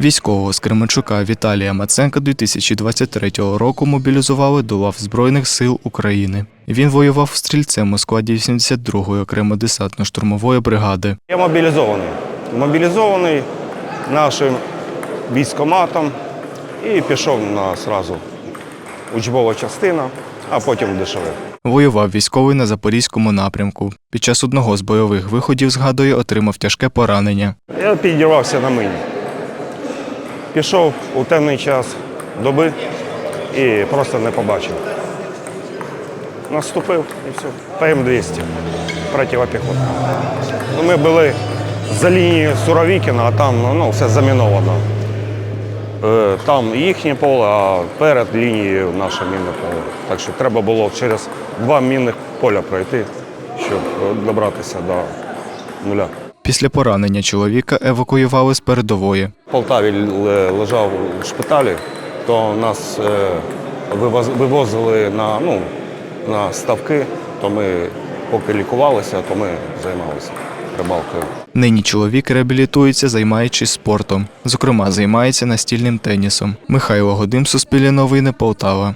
Військового з Кременчука Віталія Маценка 2023 року мобілізували до лав Збройних сил України. Він воював стрільцем у складі 82-ї окремо десантно-штурмової бригади. Я мобілізований. Мобілізований нашим військоматом і пішов на сразу учбова частина, а потім в Воював військовий на запорізькому напрямку. Під час одного з бойових виходів, згадує, отримав тяжке поранення. Я підірвався на мині. Пішов у темний час доби і просто не побачив. Наступив і все. ПМ-200. Противопіхотна. Ну, Ми були за лінією Суровікіна, а там ну, все заміновано. Е, Там їхнє поле, а перед лінією наше мінне поле. Так що треба було через два мінних поля пройти, щоб добратися до нуля. Після поранення чоловіка евакуювали з передової. В Полтаві лежав у шпиталі, то нас е, вивозили на, ну, на ставки, то ми поки лікувалися, то ми займалися рибалкою. Нині чоловік реабілітується, займаючись спортом. Зокрема, займається настільним тенісом. Михайло Годим, Суспільне новини, Полтава.